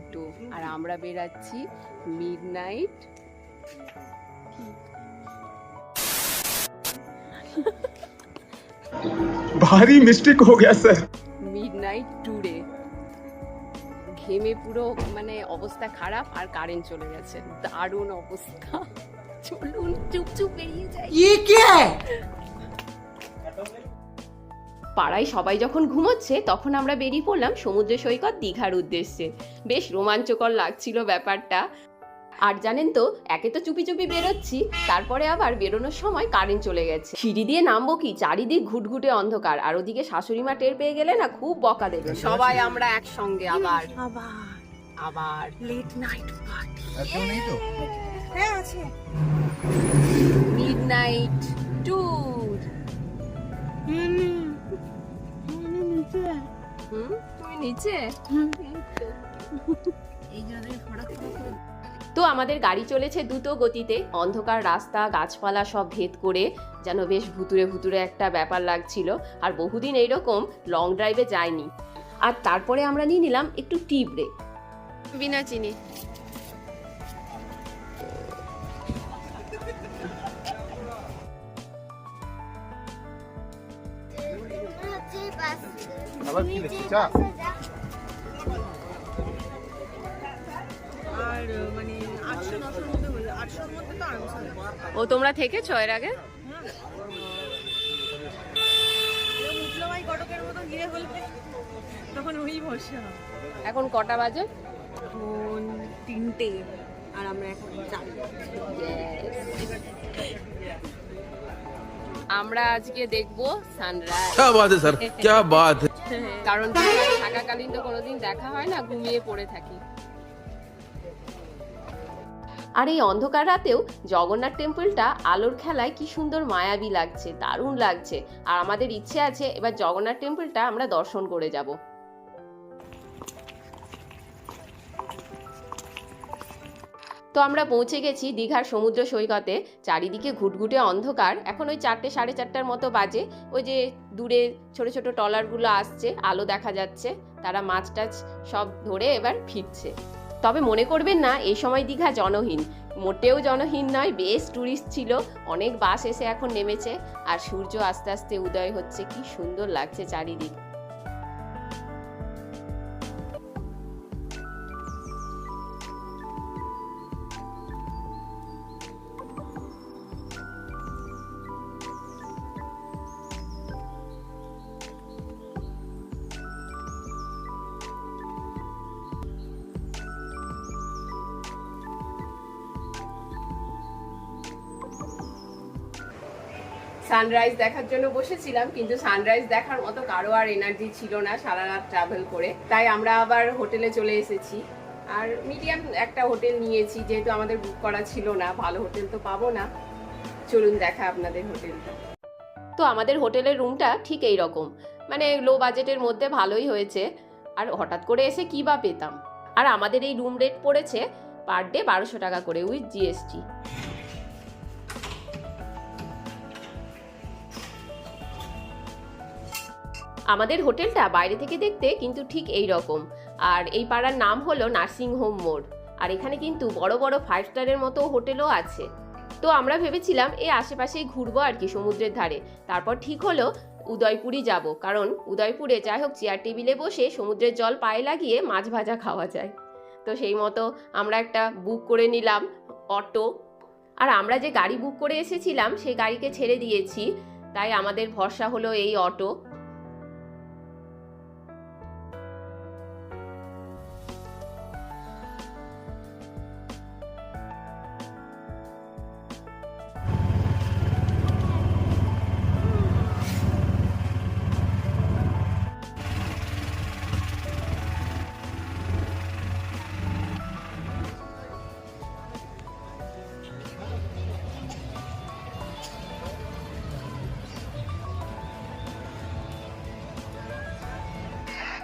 দুটো। আর আমরা বেরাচ্ছি মিড নাইট ভারী মিস্টেক হয়ে গেছে স্যার মিড নাইট টুরে ঘেমে পুরো মানে অবস্থা খারাপ আর কারেন্ট চলে গেছে। দারুণ অবস্থা। চলুন চুপ চুপ বেরিয়ে যাই। পাড়ায় সবাই যখন ঘুমোচ্ছে তখন আমরা বেরিয়ে পড়লাম সমুদ্র সৈকত দীঘার উদ্দেশ্যে। বেশ রোমাঞ্চকর লাগছিল ব্যাপারটা। আর জানেন তো একে তো চুপি চুপি বেরোচ্ছি তারপরে আবার বেরোনোর সময় কারেন্ট চলে গেছে। সিঁড়ি দিয়ে নামবো কি? চারিদিক ঘুটঘুটে অন্ধকার। আর ওদিকে শাশুড়ি মা টের পেয়ে গেলে না খুব বকা দেবে। সবাই আমরা একসঙ্গে আবার। আবার। আবার। লেট নাইট পার্টি আর কেউ নেই তো? হ্যাঁ আছে। মিড নাইট ট্যুর হুম। তুমি নিচে? এই জলের ফড়ক তো আমাদের গাড়ি চলেছে দ্রুত গতিতে। অন্ধকার রাস্তা গাছপালা সব ভেদ করে যেন বেশ ভুতুরে ভুতুরে একটা ব্যাপার লাগছিল। আর বহুদিন এইরকম লং ড্রাইভে যায়নি আর তারপরে আমরা নিয়ে নিলাম একটু টি ব্রেক বিনা চিনি। আবার কি লিখছি চা আর মানে আটশো নশোর মধ্যে হয়ে যাবে আটশোর মধ্যে তো আরামসে হয়ে যাবে। ও তোমরা থেকেছো এর আগে এরকম উঠলো ভাই কটকের মতো গিয়ে হলে তখন ওই ভরসা এখন কটা বাজে এখন তিনটে আর আমরা এখন যাই আমরা আজকে দেখবো সানরাইজ क्या बात है सर क्या बात है কারণ থাকাকালীন তো কোনোদিন দেখা হয় না ঘুমিয়ে পড়ে থাকি। আর এই অন্ধকার রাতেও জগন্নাথ টেম্পলটা আলোর খেলায় কি সুন্দর মায়াবী লাগছে দারুণ লাগছে। আর আমাদের ইচ্ছে আছে এবার জগন্নাথ টেম্পলটা আমরা দর্শন করে যাব। তো আমরা পৌঁছে গেছি দীঘার সমুদ্র সৈকতে। চারিদিকে ঘুটঘুটে অন্ধকার। এখন ওই চারটে, সাড়ে চারটার মতো বাজে। ওই যে দূরে ছোট ছোট ট্রলারগুলো আসছে, আলো দেখা যাচ্ছে। তারা মাছ টাছ সব ধরে এবার ফিরছে। তবে মনে করবেন না, এই সময় দীঘা জনহীন। মোটেও জনহীন নয়, বেশ ট্যুরিস্ট ছিল। অনেক বাস এসে এখন নেমেছে। আর সূর্য আস্তে আস্তে উদয় হচ্ছে। কি সুন্দর লাগছে চারিদিক। সানরাইজ দেখার জন্য বসেছিলাম, কিন্তু সানরাইজ দেখার মতো কারও আর এনার্জি ছিল না সারা রাত ট্রাভেল করে। তাই আমরা আবার হোটেলে চলে এসেছি। আর মিডিয়াম একটা হোটেল নিয়েছি, যেহেতু আমাদের বুক করা ছিল না, ভালো হোটেল তো পাবো না। চলুন দেখা আপনাদের হোটেলটা। তো আমাদের হোটেলের রুমটা ঠিক এই রকম মানে লো বাজেটের মধ্যে ভালোই হয়েছে। আর হঠাৎ করে এসে কী বা পেতাম? আর আমাদের এই রুম রেট পড়েছে পার ডে বারোশো টাকা করে উইথ জিএসটি আমাদের হোটেলটা বাইরে থেকে দেখতে কিন্তু ঠিক এই রকম। আর এই পাড়ার নাম হলো নার্সিং হোম মোড়। আর এখানে কিন্তু বড় বড় ফাইভ স্টারের মতো হোটেলও আছে। তো আমরা ভেবেছিলাম এই আশেপাশেই ঘুরবো আর কি সমুদ্রের ধারে। তারপর ঠিক হলো উদয়পুরই যাব। কারণ উদয়পুরে যাই হোক চেয়ার টেবিলে বসে সমুদ্রের জল পায়ে লাগিয়ে মাছ ভাজা খাওয়া যায়। তো সেই মতো আমরা একটা বুক করে নিলাম, অটো। আর আমরা যে গাড়ি বুক করে এসেছিলাম সেই গাড়িকে ছেড়ে দিয়েছি। তাই আমাদের ভরসা হলো এই অটো।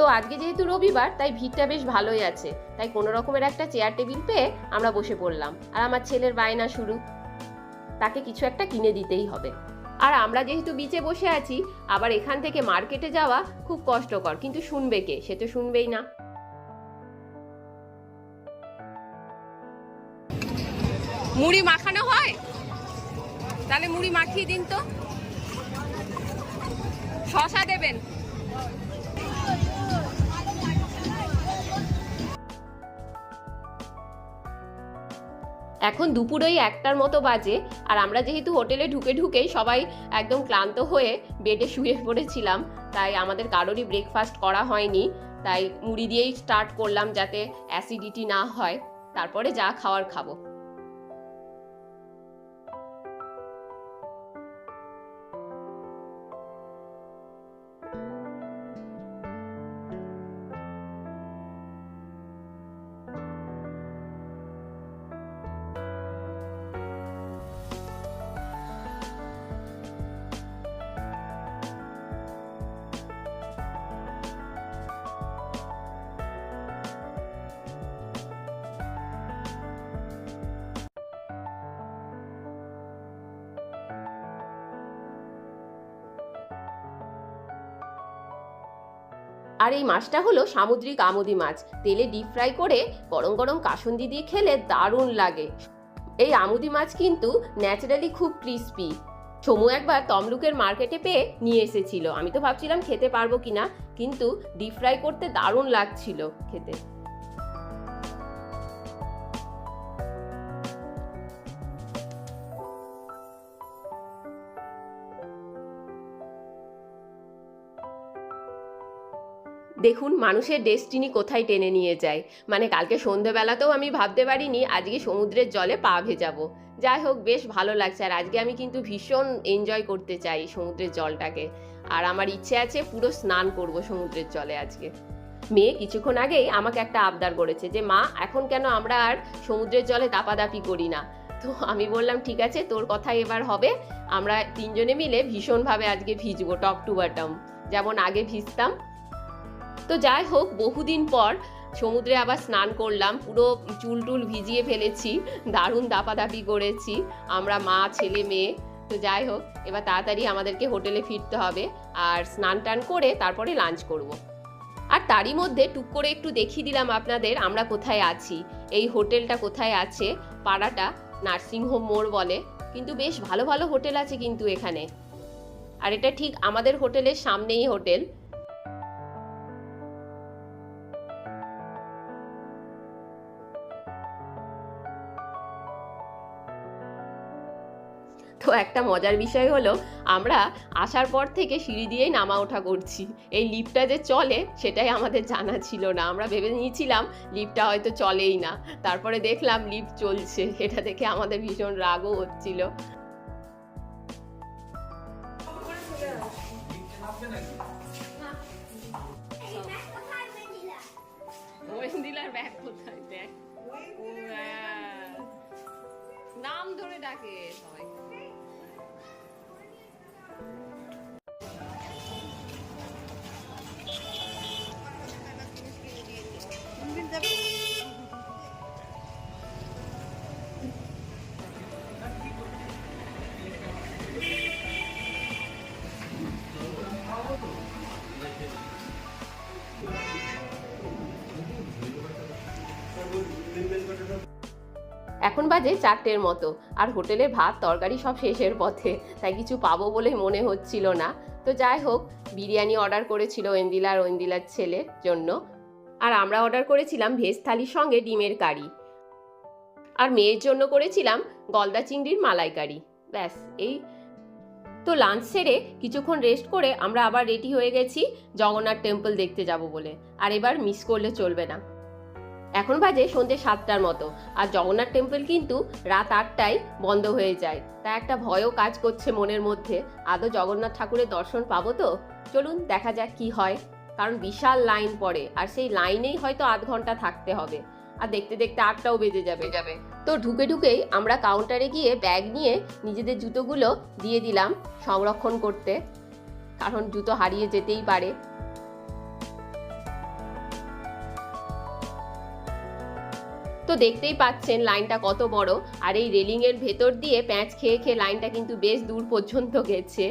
তো আজকে যেহেতু রবিবার, তাই ভিড়টা বেশ ভালোই আছে। তাই কোনো রকমের একটা চেয়ার টেবিল পেয়ে আমরা বসে পড়লাম। আর আমার ছেলের বায়না শুরু। তাকে কিছু একটা কিনে দিতেই হবে। আর আমরা যেহেতু বিচে বসে আছি, আবার এখান থেকে মার্কেটে যাওয়া খুব কষ্টকর। কিন্তু শুনবে কে? সে তো শুনবেই না। মুড়ি মাখানো হয়? তাহলে মুড়ি মাখিয়ে দিন তো। শশা দেবেন। এখন দুপুর ওই একটার মতো বাজে, আর আমরা যেহেতু হোটেলে ঢুকে ঢুকেই সবাই একদম ক্লান্ত হয়ে বেডে শুয়ে পড়েছিলাম, তাই আমাদের কারোরই ব্রেকফাস্ট করা হয়নি, তাই মুড়ি দিয়েই স্টার্ট করলাম যাতে অ্যাসিডিটি না হয়, তারপরে যা খাওয়ার খাব। আর এই মাছটা হলো সামুদ্রিক আমুদি মাছ। তেলে ডিপ ফ্রাই করে গরম গরম কাসুন্দি দিয়ে খেলে দারুণ লাগে। এই আমুদি মাছ কিন্তু ন্যাচারালি খুব ক্রিস্পি সমু একবার তমলুকের মার্কেটে পেয়ে নিয়ে এসেছিল। আমি তো ভাবছিলাম খেতে পারব কিনা, কিন্তু ডিপ ফ্রাই করতে দারুণ লাগছিল খেতে। দেখুন, মানুষের ডেস্টিনি কোথায় টেনে নিয়ে যায়। মানে কালকে সন্ধেবেলাতেও আমি ভাবতে পারিনি, আজকে সমুদ্রের জলে পা ভেজাবো। যাই হোক, বেশ ভালো লাগছে। আর আজকে আমি কিন্তু ভীষণ এনজয় করতে চাই সমুদ্রের জলটাকে। আর আমার ইচ্ছে আছে পুরো স্নান করব সমুদ্রের জলে আজকে। মেয়ে কিছুক্ষণ আগেই আমাকে একটা আবদার করেছে যে, মা, এখন কেন আমরা আর সমুদ্রের জলে দাপাদাপি করি না? তো আমি বললাম, ঠিক আছে, তোর কথাই এবার হবে। আমরা তিনজনে মিলে ভীষণভাবে আজকে ভিজবো টপ টু বটম যেমন আগে ভিজতাম তো যাই হোক, বহুদিন পর সমুদ্রে আবার স্নান করলাম, পুরো চুল টুল ভিজিয়ে ফেলেছি, দারুণ দাপাদাপি করেছি, আমরা মা, ছেলে, মেয়ে। তো যাই হোক, এবার তাড়াতাড়ি আমাদেরকে হোটেলে ফিরতে হবে আর স্নান টান করে তারপরে লাঞ্চ করব। আর তারই মধ্যে টুক করে একটু দেখিয়ে দিলাম আপনাদের আমরা কোথায় আছি। এই হোটেলটা কোথায় আছে? পাড়াটা নার্সিংহোম মোড় বলে। কিন্তু বেশ ভালো ভালো হোটেল আছে কিন্তু এখানে। আর এটা ঠিক আমাদের হোটেলের সামনেই হোটেল। একটা মজার বিষয় হলো, আমরা আসার পর থেকে সিঁড়ি দিয়েই নামা ওঠা করছি। এই লিফটটা যে চলে, সেটাই আমাদের জানা ছিল না। আমরা ভেবে নিয়েছিলাম, লিফটটা হয়তো চলেই না। তারপরে দেখলাম লিফট চলছে। এটা দেখে আমাদের ভীষণ রাগও হচ্ছিল। দেখ। নাম ধরে ডাকে। এখন বাজে চারটের মতো। আর হোটেলে ভাত, তরকারি সব শেষের পথে। তাই কিছু পাবো বলে মনে হচ্ছিল না। তো যাই হোক, বিরিয়ানি অর্ডার করেছিল ওয়েন্দিলা আর ওয়েন্দিলার ছেলের জন্য। আর আমরা অর্ডার করেছিলাম ভেজ থালির সঙ্গে ডিমের কারি। আর মেয়ের জন্য করেছিলাম গলদা চিংড়ির মালাইকারি। ব্যাস, এই। তো লাঞ্চ সেরে কিছুক্ষণ রেস্ট করে আমরা আবার রেডি হয়ে গেছি জগন্নাথ টেম্পল দেখতে যাব বলে। আর এবার মিস করলে চলবে না। এখন বাজে সন্ধ্যে সাতটার মতো, আর জগন্নাথ টেম্পল কিন্তু রাত আটটায় বন্ধ হয়ে যায়। তা একটা ভয়ও কাজ করছে মনের মধ্যে। আদৌ জগন্নাথ ঠাকুরের দর্শন পাবো তো? চলুন দেখা যাক কি হয়। কারণ বিশাল লাইন পড়ে, আর সেই লাইনেই হয়তো আধ ঘণ্টা থাকতে হবে। আর দেখতে দেখতে আটটাও বেজে যাবে। যাবে তো ঢুকে ঢুকেই আমরা কাউন্টারে গিয়ে ব্যাগ নিয়ে নিজেদের জুতোগুলো দিয়ে দিলাম সংরক্ষণ করতে। কারণ জুতো হারিয়ে যেতেই পারে। তো দেখতেই পাচ্ছেন লাইনটা কত বড়। আর এই রেলিংয়ের ভেতর দিয়ে প্যাঁচ খেয়ে খেয়ে লাইনটা কিন্তু বেশ দূর পর্যন্ত গেছে।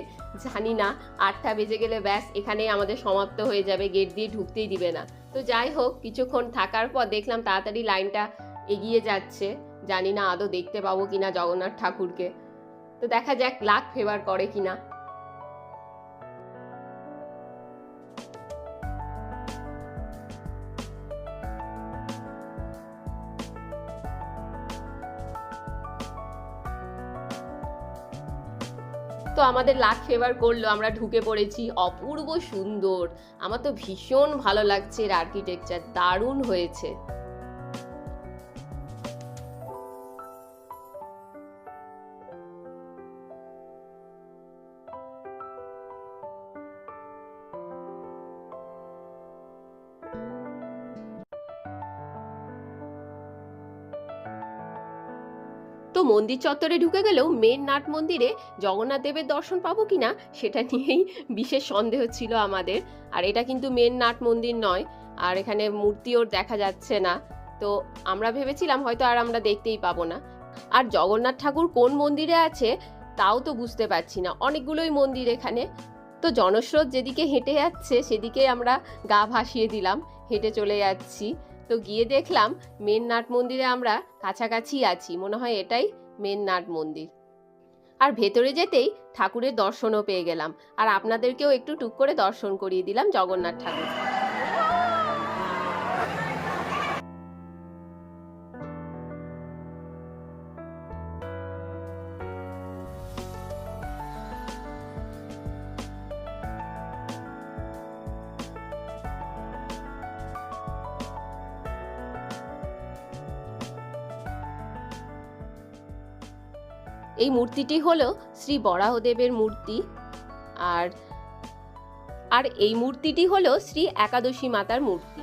জানি না, আটটা বেজে গেলে ব্যাস এখানেই আমাদের সমাপ্ত হয়ে যাবে গেট দিয়ে ঢুকতেই দিবে না। তো যাই হোক, কিছুক্ষণ থাকার পর দেখলাম তাড়াতাড়ি লাইনটা এগিয়ে যাচ্ছে। জানি না আদৌ দেখতে পাবো কিনা জগন্নাথ ঠাকুরকে। তো দেখা যাক লাখ ফেভার করে কিনা। তো আমাদের লাখ ফেভার করল আমরা ঢুকে পড়েছি অপূর্ব সুন্দর। আমার তো ভীষণ ভালো লাগছে এর আর্কিটেকচার দারুণ হয়েছে। মন্দির চত্বরে ঢুকে গেলেও মেন নাট মন্দিরে জগন্নাথ দেবের দর্শন পাবো কিনা সেটা নিয়েই বিশেষ সন্দেহ ছিল আমাদের। আর এটা কিন্তু মেন নাট মন্দির নয়, আর এখানে মূর্তিও দেখা যাচ্ছে না। তো আমরা ভেবেছিলাম হয়তো আর আমরা দেখতেই পাবো না। আর জগন্নাথ ঠাকুর কোন মন্দিরে আছে তাও তো বুঝতে পারছি না। অনেকগুলোই মন্দির এখানে। তো জনস্রোত যেদিকে হেঁটে যাচ্ছে সেদিকে আমরা গা ভাসিয়ে দিলাম, হেঁটে চলে যাচ্ছি। তো গিয়ে দেখলাম মেন নাট মন্দিরে আমরা কাছাকাছি আছি। মনে হয় এটাই মেন নাট মন্দির। আর ভেতরে যেতেই ঠাকুরের দর্শনও পেয়ে গেলাম। আর আপনাদেরকেও একটু টুক করে দর্শন করিয়ে দিলাম জগন্নাথ ঠাকুর। এই মূর্তিটি হলো শ্রী বরাহদেবের মূর্তি। আর আর এই মূর্তিটি হলো শ্রী একাদশী মাতার মূর্তি।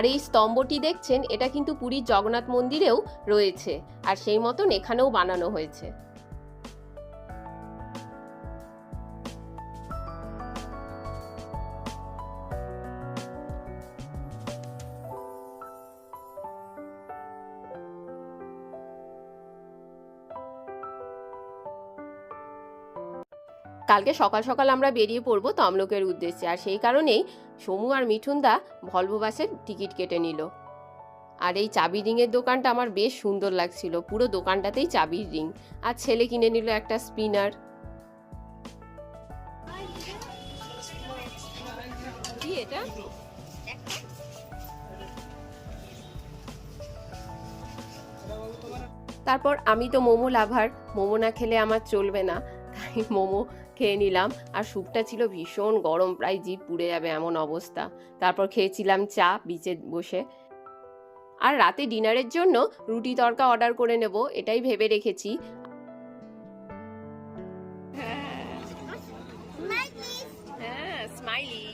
আর এই স্তম্ভটি দেখছেন, এটা কিন্তু পুরীর জগন্নাথ মন্দিরেও রয়েছে। আর সেই মতন এখানেও বানানো হয়েছে। কালকে সকাল সকাল আমরা বেরিয়ে পড়ব তমলুকের উদ্দেশ্যে। আর সেই কারণেই সমু আর মিঠুনদা ভলভো বাসের টিকিট কেটে নিল। আর এই চাবি রিংয়ের দোকানটা আমার বেশ সুন্দর লাগছিল। পুরো দোকানটাতেই চাবির রিং। আর ছেলে কিনে নিল একটা স্পিনার। তারপর আমি তো মোমো লাভার। মোমো না খেলে আমার চলবে না। তাই মোমো খেয়ে নিলাম। আর স্যুপটা ছিল ভীষণ গরম প্রায় জিভ পুড়ে যাবে এমন অবস্থা। তারপর খেয়েছিলাম চা বিচে বসে। আর রাতে ডিনারের জন্য রুটি তরকা অর্ডার করে নেব এটাই ভেবে রেখেছি। হ্যাঁ স্মাইলি।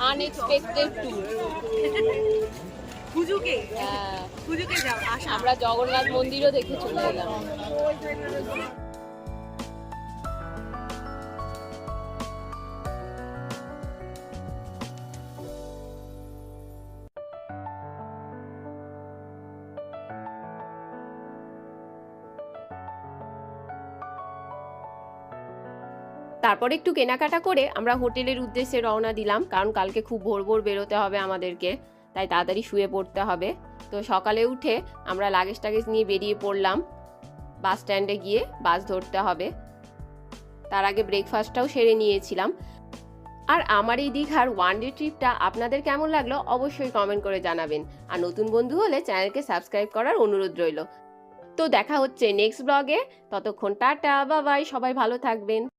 আনএক্সপেক্টেড ট্যুর পুজোকে পুজোকে যাও আমরা জগন্নাথ মন্দিরও দেখে চলে এলাম তারপর একটু কেনাকাটা করে আমরা হোটেলের উদ্দেশ্যে রওনা দিলাম, কারণ কালকে খুব ভোর ভোর বেরোতে হবে আমাদেরকে, তাই তাড়াতাড়ি শুয়ে পড়তে হবে। তো সকালে উঠে আমরা লাগেজ টাগেজ নিয়ে বেরিয়ে পড়লাম বাস স্ট্যান্ডে গিয়ে বাস ধরতে হবে। তার আগে ব্রেকফাস্টটাও সেরে নিয়েছিলাম। আর আমার এই দীঘার ওয়ান ডে ট্রিপটা আপনাদের কেমন লাগল অবশ্যই কমেন্ট করে জানাবেন। আর নতুন বন্ধু হলে চ্যানেলকে সাবস্ক্রাইব করার অনুরোধ রইল। তো দেখা হচ্ছে নেক্সট ব্লগে ততক্ষণ টাটা বাবাই সবাই ভালো থাকবেন।